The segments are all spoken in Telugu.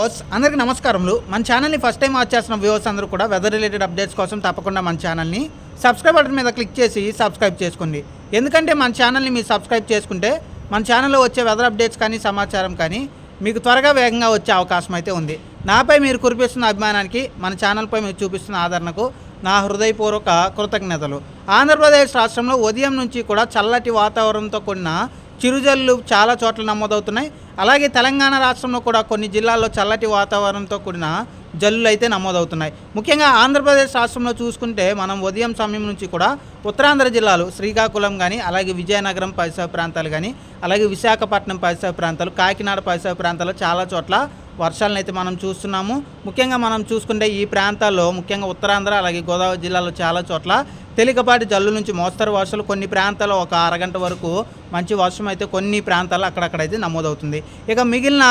వ్యూవర్స్ అందరికీ నమస్కారములు. మన ఛానల్ని ఫస్ట్ టైం వాచ్ చేస్తున్న వ్యూవర్స్ అందరూ కూడా వెదర్ రిలేటెడ్ అప్డేట్స్ కోసం తప్పకుండా మన ఛానల్ని సబ్స్క్రైబ్ బటన్ మీద క్లిక్ చేసి సబ్స్క్రైబ్ చేసుకోండి. ఎందుకంటే మన ఛానల్ని మీరు సబ్స్క్రైబ్ చేసుకుంటే మన ఛానల్లో వచ్చే వెదర్ అప్డేట్స్ కానీ సమాచారం కానీ మీకు త్వరగా వేగంగా వచ్చే అవకాశం అయితే ఉంది. నాపై మీరు కురిపిస్తున్న అభిమానానికి మన ఛానల్పై మీరు చూపిస్తున్న ఆదరణకు నా హృదయపూర్వక కృతజ్ఞతలు. ఆంధ్రప్రదేశ్ రాష్ట్రంలో ఉదయం నుంచి కూడా చల్లటి వాతావరణంతో కూడిన చిరుజల్లు చాలా చోట్ల నమోదవుతున్నాయి. అలాగే తెలంగాణ రాష్ట్రంలో కూడా కొన్ని జిల్లాల్లో చల్లటి వాతావరణంతో కూడిన జల్లులు అయితే నమోదవుతున్నాయి. ముఖ్యంగా ఆంధ్రప్రదేశ్ రాష్ట్రంలో చూసుకుంటే మనం ఉదయం సమయం నుంచి కూడా ఉత్తరాంధ్ర జిల్లాలు శ్రీకాకుళం కానీ అలాగే విజయనగరం పరిసర ప్రాంతాలు కానీ అలాగే విశాఖపట్నం పరిసర ప్రాంతాలు కాకినాడ పరిసర ప్రాంతాలు చాలా చోట్ల వర్షాలను అయితే మనం చూస్తున్నాము. ముఖ్యంగా మనం చూసుకుంటే ఈ ప్రాంతాల్లో ముఖ్యంగా ఉత్తరాంధ్ర అలాగే గోదావరి జిల్లాలో చాలా చోట్ల తేలికపాటి జల్లు నుంచి మోస్తరు వర్షాలు. కొన్ని ప్రాంతాల్లో ఒక అరగంట వరకు మంచి వర్షం అయితే కొన్ని ప్రాంతాల్లో అక్కడక్కడైతే నమోదవుతుంది. ఇక మిగిలిన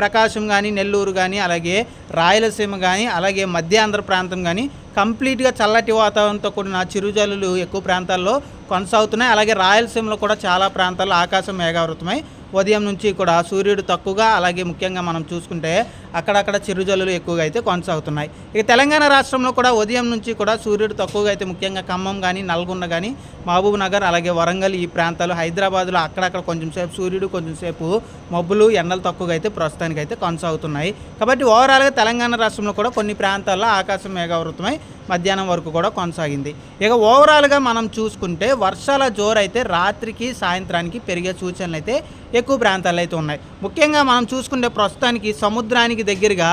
ప్రకాశం కానీ నెల్లూరు కానీ అలాగే రాయలసీమ కానీ అలాగే మధ్యాంధ్ర ప్రాంతం కానీ కంప్లీట్గా చల్లటి వాతావరణంతో కూడిన చిరుజల్లులు ఎక్కువ ప్రాంతాల్లో కొనసాగుతున్నాయి. అలాగే రాయలసీమలో కూడా చాలా ప్రాంతాల్లో ఆకాశం మేఘావృతమై ఉదయం నుంచి కూడా సూర్యుడు తక్కువగా అలాగే ముఖ్యంగా మనం చూసుకుంటే అక్కడక్కడ చిరుజల్లులు ఎక్కువగా అయితే కొనసాగుతున్నాయి. ఇక తెలంగాణ రాష్ట్రంలో కూడా ఉదయం నుంచి కూడా సూర్యుడు తక్కువగా అయితే ముఖ్యంగా ఖమ్మం కానీ నల్గొండ కానీ మహబూబ్ నగర్ అలాగే వరంగల్ ఈ ప్రాంతాలు హైదరాబాద్లో అక్కడక్కడ కొంచెం సేపు సూర్యుడు కొంచెం సేపు మబ్బులు ఎండలు తక్కువగా అయితే ప్రస్తుతానికి అయితే కొనసాగుతున్నాయి. కాబట్టి ఓవరాల్గా తెలంగాణ రాష్ట్రంలో కూడా కొన్ని ప్రాంతాల్లో ఆకాశం మేఘావృతమై మధ్యాహ్నం వరకు కూడా కొనసాగింది. ఇక ఓవరాల్గా మనం చూసుకుంటే వర్షాల జోరు అయితే రాత్రికి సాయంత్రానికి పెరిగే సూచనలు అయితే ఎక్కువ ప్రాంతాలు అయితే ఉన్నాయి. ముఖ్యంగా మనం చూసుకుంటే ప్రస్తుతానికి సముద్రానికి దగ్గరగా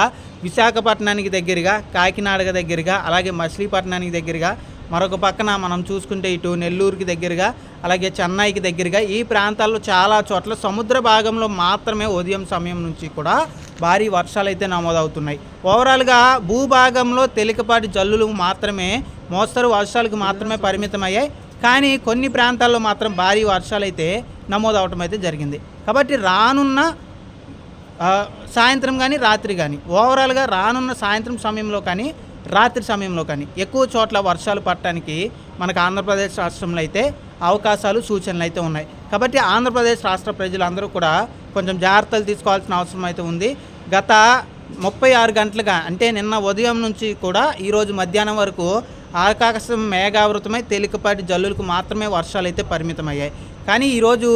విశాఖపట్నానికి దగ్గరగా కాకినాడకి దగ్గరగా అలాగే మచిలీపట్నానికి దగ్గరగా మరొక పక్కన మనం చూసుకుంటే ఇటు నెల్లూరుకి దగ్గరగా అలాగే చెన్నైకి దగ్గరగా ఈ ప్రాంతాల్లో చాలా చోట్ల సముద్ర భాగంలో మాత్రమే ఉదయం సమయం నుంచి కూడా భారీ వర్షాలు అయితే నమోదవుతున్నాయి. ఓవరాల్గా భూభాగంలో తేలికపాటి జల్లులు మాత్రమే మోస్తరు వర్షాలకు మాత్రమే పరిమితమయ్యాయి. కానీ కొన్ని ప్రాంతాల్లో మాత్రం భారీ వర్షాలు అయితే నమోదవటం అయితే జరిగింది. కాబట్టి రానున్న సాయంత్రం కానీ రాత్రి కానీ ఓవరాల్గా రానున్న సాయంత్రం సమయంలో కానీ రాత్రి సమయంలో కానీ ఎక్కువ చోట్ల వర్షాలు పడటానికి మనకు ఆంధ్రప్రదేశ్ రాష్ట్రంలో అయితే అవకాశాలు సూచనలు అయితే ఉన్నాయి. కాబట్టి ఆంధ్రప్రదేశ్ రాష్ట్ర ప్రజలందరూ కూడా కొంచెం జాగ్రత్తలు తీసుకోవాల్సిన అవసరం అయితే ఉంది. గత ముప్పై ఆరు గంటలుగా అంటే నిన్న ఉదయం నుంచి కూడా ఈరోజు మధ్యాహ్నం వరకు ఆకాశం మేఘావృతమై తేలికపాటి జల్లులకు మాత్రమే వర్షాలు అయితే పరిమితమయ్యాయి. కానీ ఈరోజు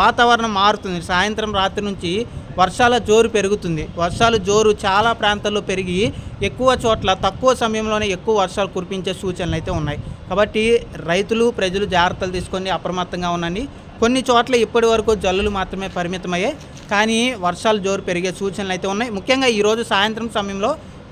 వాతావరణం మారుతుంది. సాయంత్రం రాత్రి నుంచి వర్షాల జోరు పెరుగుతుంది. వర్షాలు జోరు చాలా ప్రాంతాల్లో పెరిగి ఎక్కువ చోట్ల తక్కువ సమయంలోనే ఎక్కువ వర్షాలు కురిపించే సూచనలు అయితే ఉన్నాయి. కాబట్టి రైతులు ప్రజలు జాగ్రత్తలు తీసుకొని అప్రమత్తంగా ఉండండి. కొన్ని చోట్ల ఇప్పటి వరకు జల్లులు మాత్రమే పరిమితమయ్యాయి. కానీ వర్షాలు జోరు పెరిగే సూచనలు అయితే ఉన్నాయి. ముఖ్యంగా ఈరోజు సాయంత్రం సమయంలో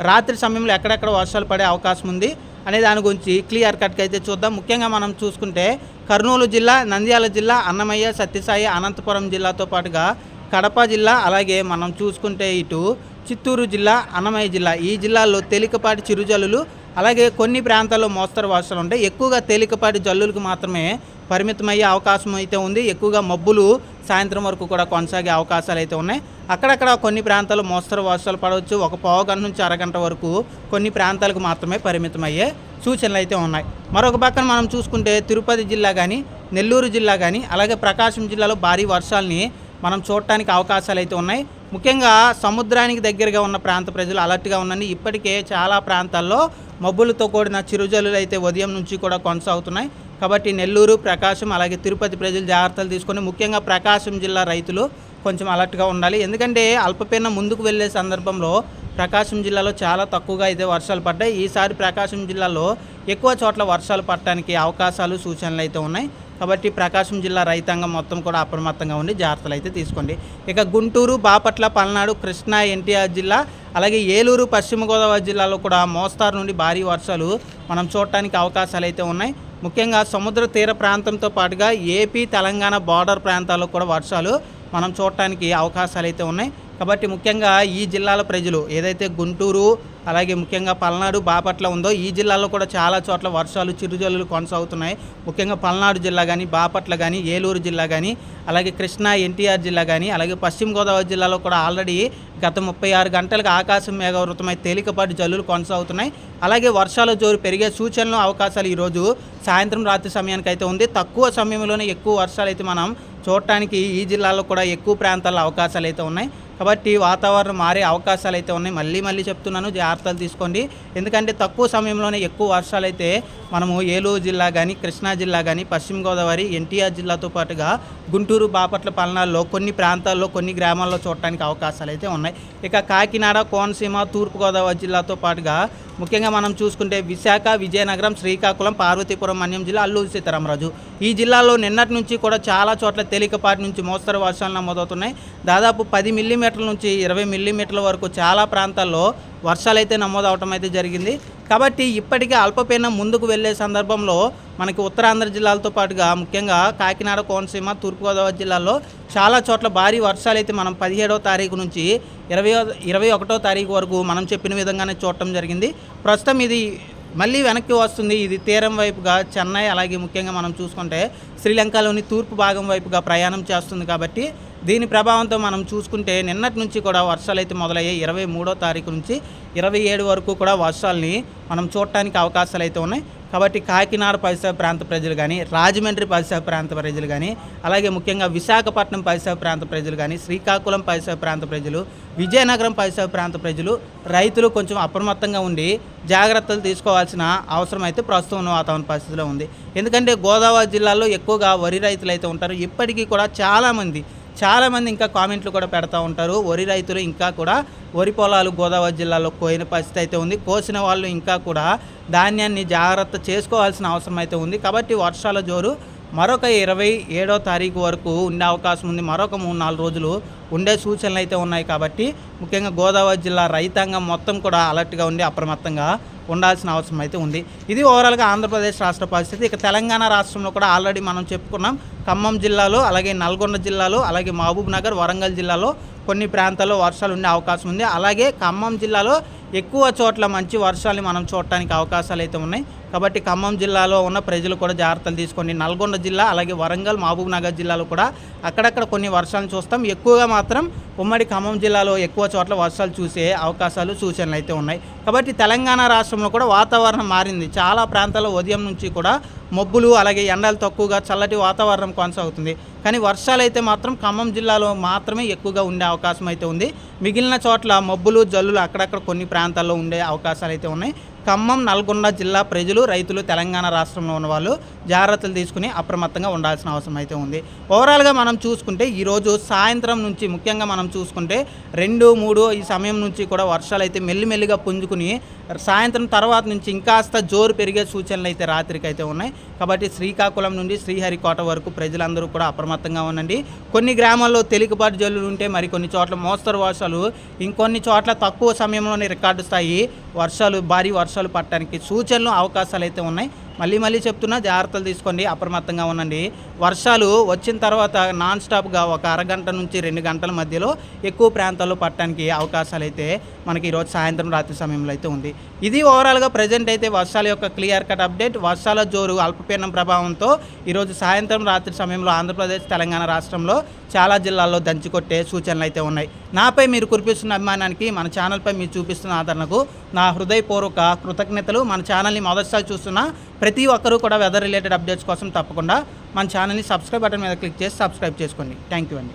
రాత్రి సమయంలో ఎక్కడెక్కడ వర్షాలు పడే అవకాశం ఉంది. అనే దాని గురించి క్లియర్ కట్గా అయితే చూద్దాం. ముఖ్యంగా మనం చూసుకుంటే కర్నూలు జిల్లా నంద్యాల జిల్లా అన్నమయ్య సత్యసాయి అనంతపురం జిల్లాతో పాటుగా కడప జిల్లా అలాగే మనం చూసుకుంటే ఇటు చిత్తూరు జిల్లా అన్నమయ్య జిల్లా. ఈ జిల్లాల్లో తేలికపాటి చిరుజల్లులు అలాగే కొన్ని ప్రాంతాల్లో మోస్తరు వర్షాలు ఉంటాయి. ఎక్కువగా తేలికపాటి జల్లులకు మాత్రమే పరిమితమయ్యే అవకాశం అయితే ఉంది. ఎక్కువగా మబ్బులు సాయంత్రం వరకు కూడా కొనసాగే అవకాశాలు అయితే ఉన్నాయి. అక్కడక్కడ కొన్ని ప్రాంతాలు మోస్తరు వర్షాలు పడవచ్చు. ఒక పావు గంట నుంచి అరగంట వరకు కొన్ని ప్రాంతాలకు మాత్రమే పరిమితమయ్యే సూచనలు అయితే ఉన్నాయి. మరొక పక్కన మనం చూసుకుంటే తిరుపతి జిల్లా కానీ నెల్లూరు జిల్లా కానీ అలాగే ప్రకాశం జిల్లాలో భారీ వర్షాలని మనం చూడటానికి అవకాశాలు అయితే ఉన్నాయి. ముఖ్యంగా సముద్రానికి దగ్గరగా ఉన్న ప్రాంత ప్రజలు అలర్ట్గా ఉండండి ఇప్పటికే చాలా ప్రాంతాల్లో మబ్బులతో కూడిన చిరుజల్లులు అయితే ఉదయం నుంచి కూడా కొనసాగుతున్నాయి. కాబట్టి నెల్లూరు ప్రకాశం అలాగే తిరుపతి ప్రజలు జాగ్రత్తలు తీసుకొని ముఖ్యంగా ప్రకాశం జిల్లా రైతులు కొంచెం అలర్ట్గా ఉండాలి. ఎందుకంటే అల్పపీడనం ముందుకు వెళ్ళే సందర్భంలో ప్రకాశం జిల్లాలో చాలా తక్కువగా అయితే వర్షాలు పడ్డాయి. ఈసారి ప్రకాశం జిల్లాలో ఎక్కువ చోట్ల వర్షాలు పడటానికి అవకాశాలు సూచనలు అయితే ఉన్నాయి. కాబట్టి ప్రకాశం జిల్లా రైతాంగం మొత్తం కూడా అప్రమత్తంగా ఉండి జాగ్రత్తలు అయితే తీసుకోండి. ఇక గుంటూరు బాపట్ల పల్నాడు కృష్ణా ఎన్టీఆర్ జిల్లా అలాగే ఏలూరు పశ్చిమ గోదావరి జిల్లాలో కూడా మోస్తారు నుండి భారీ వర్షాలు మనం చూడటానికి అవకాశాలు అయితే ఉన్నాయి. ముఖ్యంగా సముద్ర తీర ప్రాంతంతో పాటుగా ఏపీ తెలంగాణ బార్డర్ ప్రాంతాల్లో కూడా వర్షాలు మనం చూడటానికి అవకాశాలు అయితే ఉన్నాయి. కాబట్టి ముఖ్యంగా ఈ జిల్లాల ప్రజలు ఏదైతే గుంటూరు అలాగే ముఖ్యంగా పల్నాడు బాపట్ల ఉందో ఈ జిల్లాలో కూడా చాలా చోట్ల వర్షాలు చిరుజల్లులు కొనసాగుతున్నాయి. ముఖ్యంగా పల్నాడు జిల్లా కానీ బాపట్ల కానీ ఏలూరు జిల్లా కానీ అలాగే కృష్ణా ఎన్టీఆర్ జిల్లా కానీ అలాగే పశ్చిమ గోదావరి జిల్లాలో కూడా ఆల్రెడీ గత ముప్పై ఆరు గంటలకు ఆకాశం మేఘవృతమై తేలికపాటి జల్లులు కొనసాగుతున్నాయి. అలాగే వర్షాల జోరు పెరిగే సూచనలు అవకాశాలు ఈరోజు సాయంత్రం రాత్రి సమయానికి అయితే ఉంది. తక్కువ సమయంలోనే ఎక్కువ వర్షాలు అయితే మనం చూడటానికి ఈ జిల్లాలో కూడా ఎక్కువ ప్రాంతాల్లో అవకాశాలు అయితే ఉన్నాయి. కాబట్టి వాతావరణం మారే అవకాశాలు అయితే ఉన్నాయి. మళ్ళీ మళ్ళీ చెప్తున్నాను జాగ్రత్తలు తీసుకోండి. ఎందుకంటే తక్కువ సమయంలోనే ఎక్కువ వర్షాలు అయితే మనము ఏలూరు జిల్లా కానీ కృష్ణా జిల్లా కానీ పశ్చిమ గోదావరి ఎన్టీఆర్ జిల్లాతో పాటుగా గుంటూరు బాపట్ల పల్నాల్లో కొన్ని ప్రాంతాల్లో కొన్ని గ్రామాల్లో చూడటానికి అవకాశాలు అయితే ఉన్నాయి. ఇక కాకినాడ కోనసీమ తూర్పుగోదావరి జిల్లాతో పాటుగా ముఖ్యంగా మనం చూసుకుంటే విశాఖ విజయనగరం శ్రీకాకుళం పార్వతీపురం మన్యం జిల్లా అల్లూరు సీతారామరాజు. ఈ జిల్లాలో నిన్నటి నుంచి కూడా చాలా చోట్ల తేలికపాటి నుంచి మోస్తరు వర్షాలు నమోదవుతున్నాయి. దాదాపు పది మిల్లీమీటర్ మిల్లీమీటర్ల నుంచి ఇరవై మిల్లీమీటర్ల వరకు చాలా ప్రాంతాల్లో వర్షాలు అయితే నమోదవటం అయితే జరిగింది. కాబట్టి ఇప్పటికే అల్పపీడనం ముందుకు వెళ్ళే సందర్భంలో మనకి ఉత్తరాంధ్ర జిల్లాలతో పాటుగా ముఖ్యంగా కాకినాడ కోనసీమ తూర్పుగోదావరి జిల్లాల్లో చాలా చోట్ల భారీ వర్షాలు అయితే మనం పదిహేడవ తారీఖు నుంచి ఇరవై ఇరవై ఒకటో తారీఖు వరకు మనం చెప్పిన విధంగానే చూడటం జరిగింది. ప్రస్తుతం ఇది మళ్ళీ వెనక్కి వస్తుంది. ఇది తీరం వైపుగా చెన్నై అలాగే ముఖ్యంగా మనం చూసుకుంటే శ్రీలంకలోని తూర్పు భాగం వైపుగా ప్రయాణం చేస్తుంది కాబట్టి దీని ప్రభావంతో మనం చూసుకుంటే నిన్నటి నుంచి కూడా వర్షాలు అయితే మొదలయ్యాయి. ఇరవై మూడో తారీఖు నుంచి ఇరవై ఏడు వరకు కూడా వర్షాలని మనం చూడటానికి అవకాశాలు అయితే ఉన్నాయి. కాబట్టి కాకినాడ పరిసర ప్రాంత ప్రజలు కానీ రాజమండ్రి పరిసర ప్రాంత ప్రజలు కానీ అలాగే ముఖ్యంగా విశాఖపట్నం పరిసర ప్రాంత ప్రజలు కానీ శ్రీకాకుళం పరిసర ప్రాంత ప్రజలు విజయనగరం పరిసర ప్రాంత ప్రజలు రైతులు కొంచెం అప్రమత్తంగా ఉండి జాగ్రత్తలు తీసుకోవాల్సిన అవసరం అయితే ప్రస్తుతం ఉన్న వాతావరణ పరిస్థితిలో ఉంది. ఎందుకంటే గోదావరి జిల్లాలో ఎక్కువగా వరి రైతులు అయితే ఉంటారు. ఇప్పటికీ కూడా చాలామంది చాలామంది ఇంకా కామెంట్లు కూడా పెడతా ఉంటారు. వరి రైతులు ఇంకా కూడా వరి పొలాలు గోదావరి జిల్లాలో కోయిన పరిస్థితి అయితే ఉంది. కోసిన వాళ్ళు ఇంకా కూడా ధాన్యాన్ని జాగ్రత్త చేసుకోవాల్సిన అవసరం అయితే ఉంది. కాబట్టి వర్షాల జోరు మరొక ఇరవై ఏడో తారీఖు వరకు ఉండే అవకాశం ఉంది. మరొక మూడు నాలుగు రోజులు ఉండే సూచనలు అయితే ఉన్నాయి. కాబట్టి ముఖ్యంగా గోదావరి జిల్లా రైతాంగం మొత్తం కూడా అలర్ట్గా ఉండి అప్రమత్తంగా ఉండాల్సిన అవసరం అయితే ఉంది. ఇది ఓవరాల్గా ఆంధ్రప్రదేశ్ రాష్ట్ర పరిస్థితి. ఇక తెలంగాణ రాష్ట్రంలో కూడా ఆల్రెడీ మనం చెప్పుకున్నాం. ఖమ్మం జిల్లాలో అలాగే నల్గొండ జిల్లాలో అలాగే మహబూబ్ నగర్ వరంగల్ జిల్లాలో కొన్ని ప్రాంతాల్లో వర్షాలు ఉండే అవకాశం ఉంది. అలాగే ఖమ్మం జిల్లాలో ఎక్కువ చోట్ల మంచి వర్షాలు మనం చూడటానికి అవకాశాలు అయితే ఉన్నాయి. కాబట్టి ఖమ్మం జిల్లాలో ఉన్న ప్రజలు కూడా జాగ్రత్తలు తీసుకోండి నల్గొండ జిల్లా అలాగే వరంగల్ మహబూబ్ నగర్ జిల్లాలో కూడా అక్కడక్కడ కొన్ని వర్షాలను చూస్తాం. ఎక్కువగా మాత్రం ఉమ్మడి ఖమ్మం జిల్లాలో ఎక్కువ చోట్ల వర్షాలు చూసే అవకాశాలు సూచనలు అయితే ఉన్నాయి. కాబట్టి తెలంగాణ రాష్ట్రంలో కూడా వాతావరణం మారింది. చాలా ప్రాంతాల్లో ఉదయం నుంచి కూడా మబ్బులు అలాగే ఎండలు తక్కువగా చల్లటి వాతావరణం కొనసాగుతుంది. కానీ వర్షాలు అయితే మాత్రం ఖమ్మం జిల్లాలో మాత్రమే ఎక్కువగా ఉండే అవకాశం అయితే ఉంది. మిగిలిన చోట్ల మబ్బులు జల్లులు అక్కడక్కడ కొన్ని ప్రాంతాల్లో ఉండే అవకాశాలు అయితే ఉన్నాయి. ఖమ్మం నల్గొండ జిల్లా ప్రజలు రైతులు తెలంగాణ రాష్ట్రంలో ఉన్న వాళ్ళు జాగ్రత్తలు తీసుకుని అప్రమత్తంగా ఉండాల్సిన అవసరం అయితే ఉంది. ఓవరాల్గా మనం చూసుకుంటే ఈరోజు సాయంత్రం నుంచి ముఖ్యంగా మనం చూసుకుంటే రెండు మూడు ఈ సమయం నుంచి కూడా వర్షాలు అయితే మెల్లిమెల్లిగా పుంజుకుని సాయంత్రం తర్వాత నుంచి ఇంకాస్త జోరు పెరిగే సూచనలు అయితే రాత్రికి అయితే ఉన్నాయి. కాబట్టి శ్రీకాకుళం నుండి శ్రీహరికోట వరకు ప్రజలందరూ కూడా అప్రమత్తంగా ఉండండి. కొన్ని గ్రామాల్లో తేలికపాటి జల్లులు ఉంటే మరి కొన్ని చోట్ల మోస్తరు వర్షాలు ఇంకొన్ని చోట్ల తక్కువ సమయంలోనే రికార్డు స్థాయి వర్షాలు భారీ వర్షాలు పడటానికి సూచనలు అవకాశాలు అయితే ఉన్నాయి. మళ్ళీ మళ్ళీ చెప్తున్నా జాగ్రత్తలు తీసుకోండి అప్రమత్తంగా ఉండండి. వర్షాలు వచ్చిన తర్వాత నాన్ స్టాప్గా ఒక అరగంట నుంచి రెండు గంటల మధ్యలో ఎక్కువ ప్రాంతాల్లో పట్టడానికి అవకాశాలు అయితే మనకి ఈరోజు సాయంత్రం రాత్రి సమయంలో అయితే ఉంది. ఇది ఓవరాల్గా ప్రజెంట్ అయితే వర్షాల యొక్క క్లియర్ కట్ అప్డేట్. వర్షాల జోరు అల్పపీడనం ప్రభావంతో ఈరోజు సాయంత్రం రాత్రి సమయంలో ఆంధ్రప్రదేశ్ తెలంగాణ రాష్ట్రంలో చాలా జిల్లాల్లో దంచుకొట్టే సూచనలు అయితే ఉన్నాయి. నాపై మీరు కురిపిస్తున్న అభిమానానికి మన ఛానల్పై మీరు చూపిస్తున్న ఆదరణకు నా హృదయపూర్వక కృతజ్ఞతలు. మన ఛానల్ని మొదటిసారి చూస్తున్న ప్రతి ఒక్కరూ కూడా వెదర్ రిలేటెడ్ అప్డేట్స్ కోసం తప్పకుండా మన ఛానల్ని సబ్స్క్రైబ్ బటన్ మీద క్లిక్ చేసి సబ్స్క్రైబ్ చేసుకోండి. థ్యాంక్ యూ అండి.